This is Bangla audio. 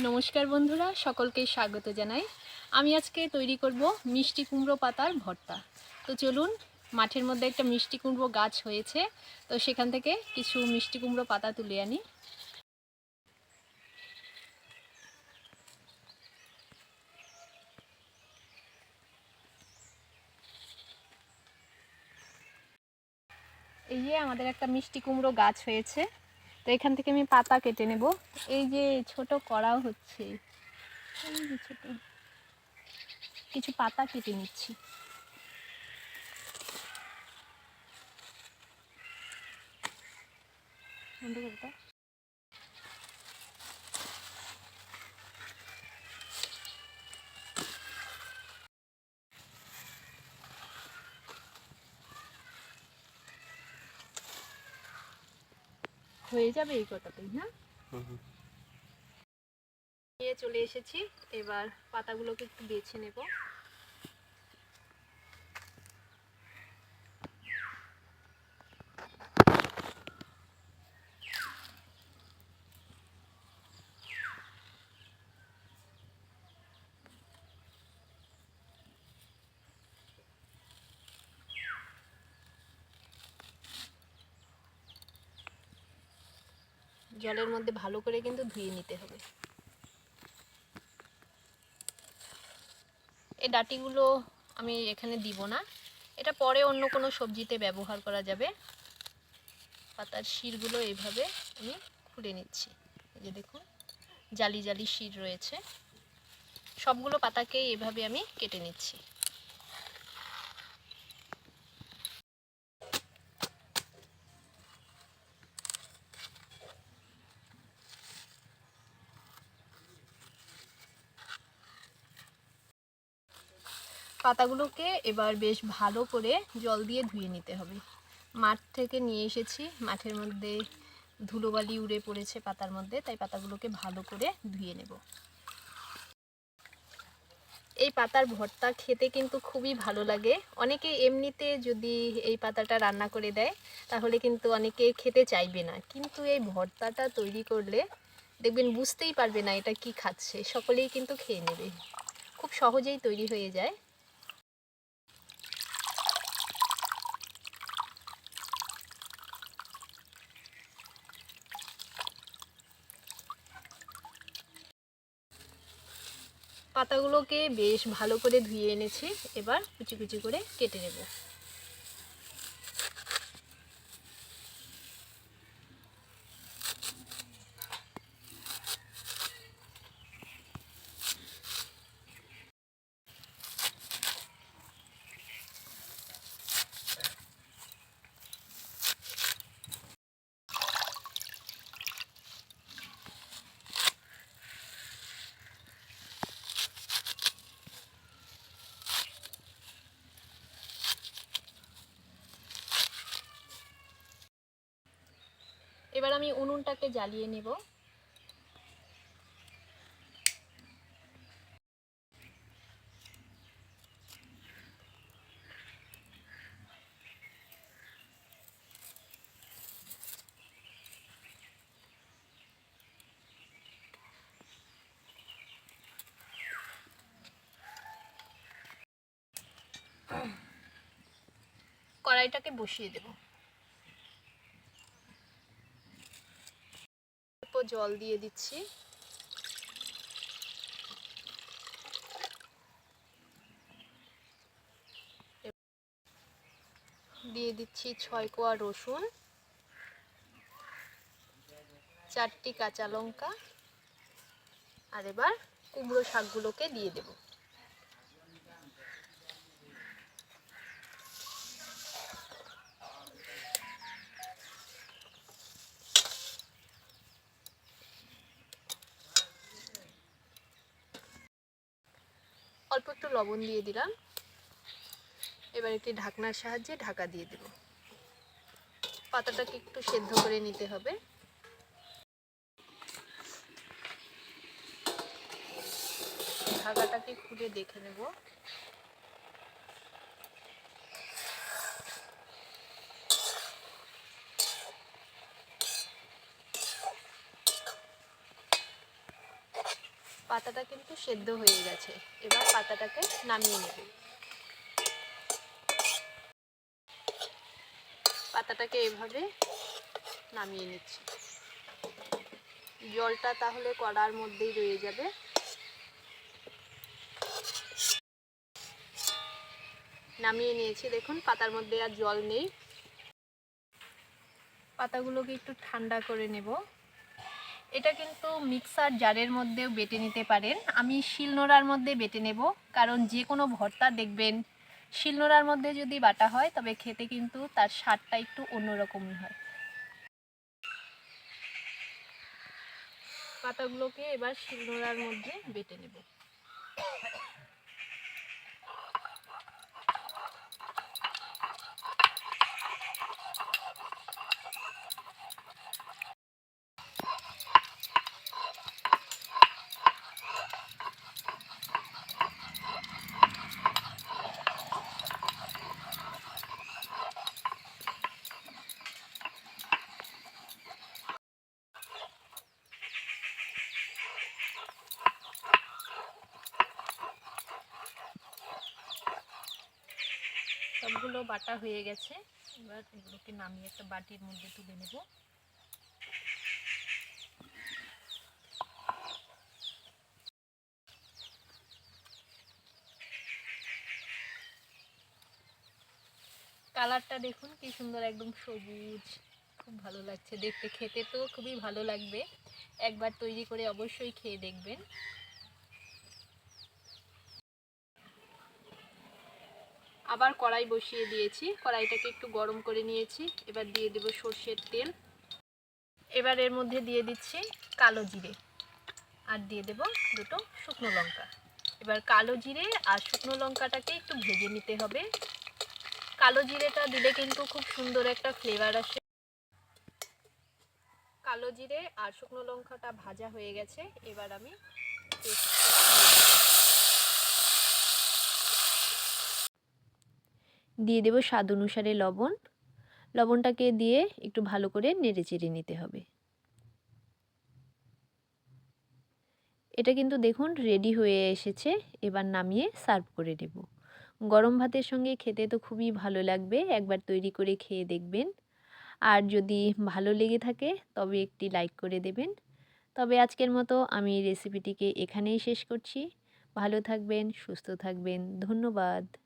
নমস্কার বন্ধুরা, সকলকে স্বাগত জানাই। আমি আজকে তৈরি করব মিষ্টি কুমড়ো পাতার ভর্তা। তো চলুন, মাঠের মধ্যে একটা মিষ্টি কুমড়ো গাছ হয়েছে, তো সেখান থেকে কিছু মিষ্টি কুমড়ো পাতা তুলে আনি। এই যে আমাদের একটা মিষ্টি কুমড়ো গাছ হয়েছে। তো এখান থেকে আমি পাতা কেটে নেব। এই যে ছোট কড়াও হচ্ছে কিছু পাতা কেটে নিচ্ছি। বন্ধ হয়ে যাবে এই কটাতেই না? নিয়ে চলে এসেছি এবার পাতাগুলোকে একটু বেছে নেব। জলের মধ্যে ভালো করে কিন্তু ধুয়ে নিতে হবে। এই ডাটিগুলো আমি এখানে দিব না। এটা পরে অন্য কোনো সবজিতে ব্যবহার করা যাবে। পাতার শিরগুলো এইভাবে আমি খুলে নিচ্ছি। এই যে দেখুন, জালি জালি শির রয়েছে। সবগুলো পাতাকেই এভাবে আমি কেটে নিচ্ছি। পাতাগুলোকে এবার বেশ ভালো করে জল দিয়ে ধুয়ে নিতে হবে। মাঠ থেকে নিয়ে এসেছি। মাঠের মধ্যে ধুলোবালি উড়ে পড়েছে পাতার মধ্যে, তাই পাতাগুলোকে ভালো করে ধুয়ে নেব। এই পাতার ভর্তা খেতে কিন্তু খুবই ভালো লাগে। অনেকে এমনিতে যদি এই পাতাটা রান্না করে দেয়, তাহলে কিন্তু অনেকে খেতে চাইবে না। কিন্তু এই ভর্তাটা তৈরি করলে দেখবেন বুঝতেই পারবে না এটা কি খাচ্ছে। সকলেই কিন্তু খেয়ে নেবে। খুব সহজেই তৈরি হয়ে যায়। পাতাগুলোকে বেশ ভালো করে ধুয়ে এনেছি। এবার কুচি কুচি করে কেটে নেব। এবার আমি উনুনটাকে জ্বালিয়ে নেব। কড়াইটাকে বসিয়ে দেবো। জল দিয়ে দিচ্ছি। দিয়ে দিচ্ছি ছয় কোয়া রসুন, চারটি কাঁচা লঙ্কা, আর এবার কুমড়ো শাকগুলোকে দিয়ে দেব। অল্প একটু লবণ দিয়ে দিলাম। এবার একটি ঢাকনার সাহায্যে ঢাকা দিয়ে দেব। পাতাটাকে একটু সেদ্ধ করে নিতে হবে। ঢাকাটাকে খুলে দেখে নেব। পাতাটা কিন্তু সেদ্ধ হয়ে গেছে। এবার পাতাটাকে নামিয়ে নেব। পাতাটাকে এভাবে নামিয়ে নিচ্ছি। জলটা তাহলে কড়ার মধ্যেই রয়ে যাবে। নামিয়ে নিয়েছি। দেখুন, পাতার মধ্যে আর জল নেই। পাতাগুলোকে একটু ঠান্ডা করে নেব। এটা কিন্তু মিক্সার জারের মধ্যেও বেটে নিতে পারেন। আমি শিলনোড়ার মধ্যে বেটে নেব, কারণ যে কোনো ভর্তা দেখবেন শিলনোড়ার মধ্যে যদি বাটা হয়, তবে খেতে কিন্তু তার স্বাদটা একটু অন্যরকমই হয়। পাতাগুলোকে এবার শিলনোড়ার মধ্যে বেটে নেব। সবগুলো বাটা হয়ে গেছে। এবার এগুলোকে নামিয়ে একটা বাটির মধ্যে তুলে নেব। কালারটা দেখুন কি সুন্দর, একদম সবুজ। খুব ভালো লাগছে দেখতে, খেতে তো খুবই ভালো লাগবে। একবার তৈরি করে অবশ্যই খেয়ে দেখবেন। আবার কড়াই বসিয়ে দিয়েছি। কড়াইটাকে একটু গরম করে নিয়েছি। এবার দিয়ে দেব সর্ষের তেল। এবার এর মধ্যে দিয়ে দিচ্ছি কালো জিরে। আর দিয়ে দেব দুটো শুকনো লঙ্কা। এবার কালো জিরে আর শুকনো লঙ্কাটাকে একটু ভেজে নিতে হবে। কালো জিরেটা দিলে কিন্তু খুব সুন্দর একটা ফ্লেভার আসে। কালো জিরে আর শুকনো লঙ্কাটা ভাজা হয়ে গেছে। এবার আমি দিয়ে দেব স্বাদ অনুসারে লবণ। লবণটাকে দিয়ে একটু ভালো করে নেড়ে চেড়ে নিতে হবে। এটা কিন্তু দেখুন রেডি হয়ে এসেছে, এবার নামিয়ে সার্ভ করে নেব। গরম ভাতের সঙ্গে খেতে তো খুবই ভালো লাগবে, একবার তৈরি করে খেয়ে দেখবেন। আর যদি ভালো লেগে থাকে, তবে একটি লাইক করে দেবেন। তবে আজকের মতো আমি রেসিপিটিকে এখানেই শেষ করছি। ভালো থাকবেন, সুস্থ থাকবেন, ধন্যবাদ।